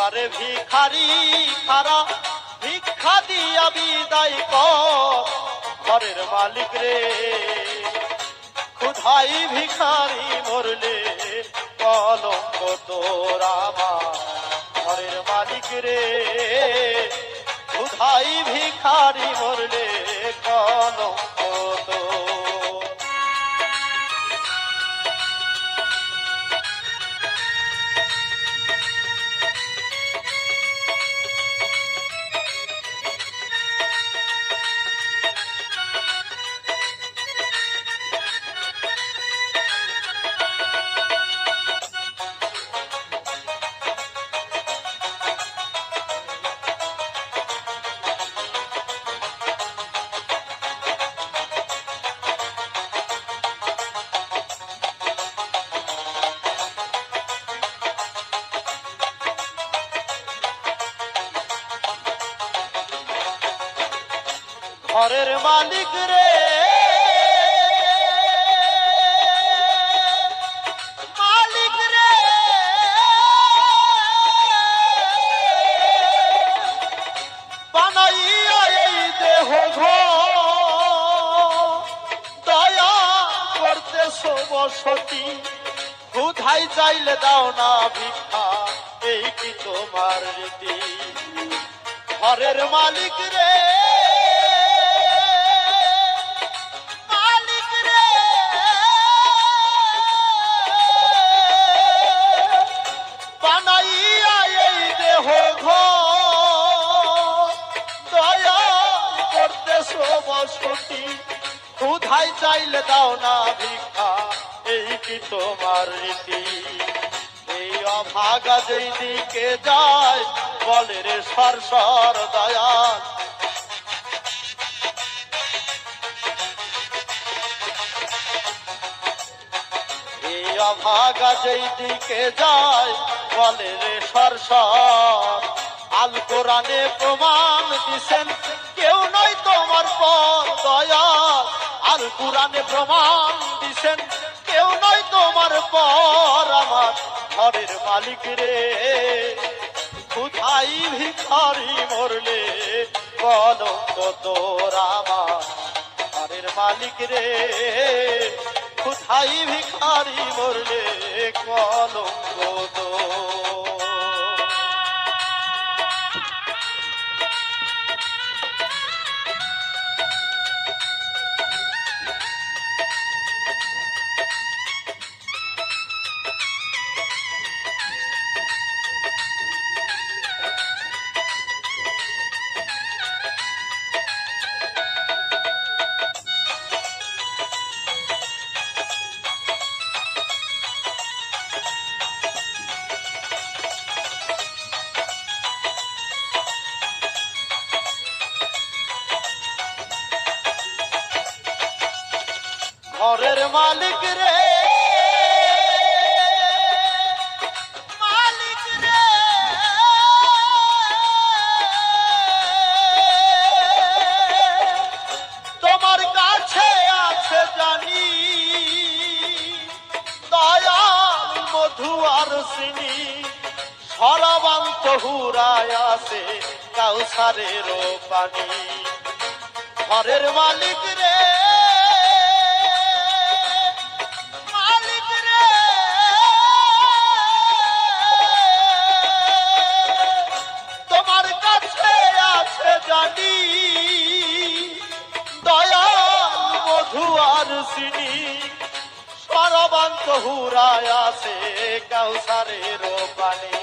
দুয়ারে ভিখারি খারা, ভিক্ষা দিয়া বিদায় কর। ঘরের মালিক রে, ক্ষুধাই ভিখারি মরলে, কলঙ্ক তোর ঘরের মালিক রে, ক্ষুধাই ভিখারি মরলে, কলঙ্ক ঘরের মালিক রে। মালিক রে। বানাইয়া এই দেহ দয়া করতে বসতি। কোথায় চাইলে দাও না ভিক্ষা, এই কি তোমার রীতি? ঘরের মালিক রে। কোথায় চাইলে দাও না ভিক্ষা, এই কি তোমার রীতি? এই অভাগা যেই দিকে যায়, বলে রে সর দয়াল। যেই দিকে যায়, বলে রে আল কোরআনে প্রমাণ দিছেন কোরআনে প্রমাণ দিছেন, কেউ নয় তোমার পর আমার ঘরের মালিক রে। কোথায় ভিখারি মরলে বলো তোর আমার ঘরের মালিক রে? কোথায় ভিখারি মরলে কলঙ্ক তো ঘরের মালিক রে। তোমার কাছে আছে জানি মধু হুরায় আছে কাউসারের পানি ঘরের মালিক রে। আর সিনি সরবান্ত হুরায় আছে কাউসারের পানি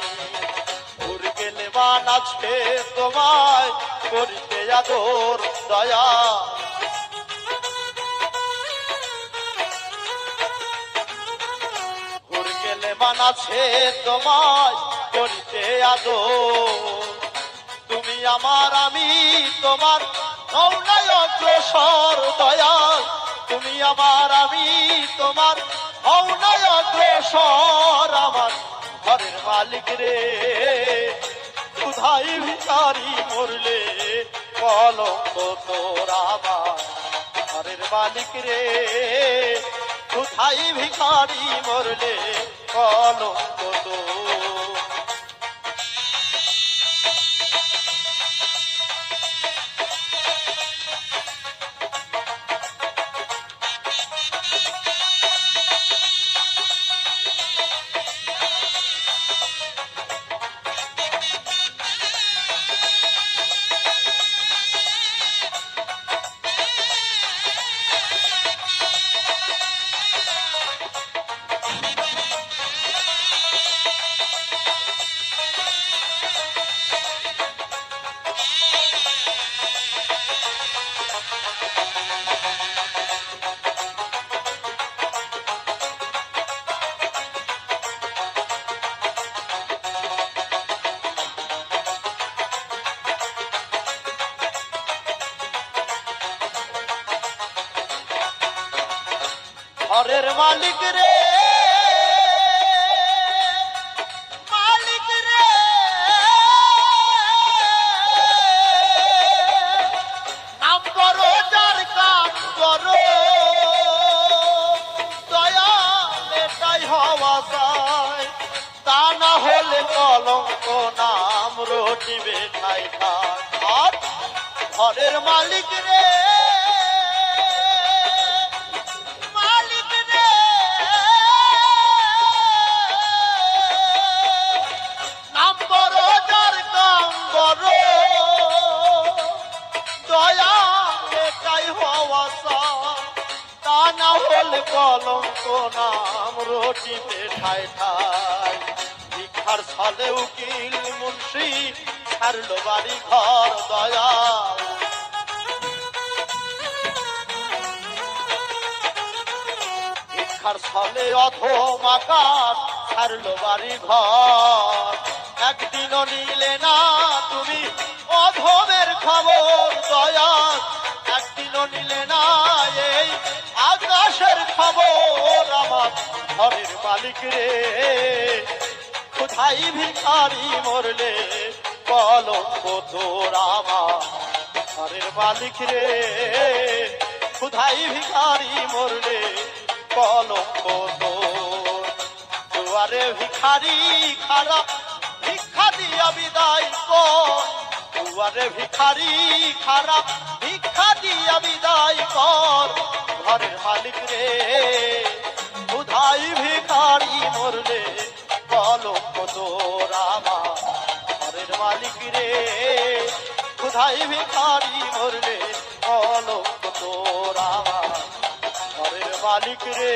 গেলে আছে তোমায়, করিতে আদর, দয়া। আছে তোমায়, করিতে আদর। তুমি আমার, আমি তোমার অগ্রসর দয়াল তুমি আমার, আমি তোমার। অগ্রসর আমার ঘরের মালিক রে। ক্ষুধাই ভিকারি মরলে কলঙ্ক তোর আমার ঘরের মালিক রে। ক্ষুধাই ভিখারি মরলে কলঙ্ক তোর ঘরের মালিক রে। মালিক রে। নাম বড় যার তা না হলে কলঙ্ক নাম রটিবে ঠাই ঘরের মালিক রে। নাম রটিতে ঠাই ঠাই। ভিক্ষার ছলে উকিল মুন্সি, ছাড়লো বাড়ি ঘর দয়া ভিক্ষার ছলে অধম আকাশ ছাড়লো বাড়ি ঘর। একদিনও নিলে না তুমি অধমের খবর দয়া একদিনও নিলে না এই ঘরের মালিক রে। কোথায় ভিখারি মরলে? কলঙ্ক তোর আমার ঘরের মালিক রে। কোথায় ভিখারি মরলে? কলঙ্ক তোর। দুয়ারে ভিখারি খারাপ ভিক্ষা দিয়া বিদায় কর দুয়ারে ভিখারি খারাপ ভিক্ষা দিয়া বিদায় কর ঘরের মালিক রে। বুধাই ভিখারি মরলে কলঙ্ক তোর আমার। ঘরের মালিক রে, কোথায় ভিখারি মরলে কলঙ্ক তোর আমার। ঘরের মালিক রে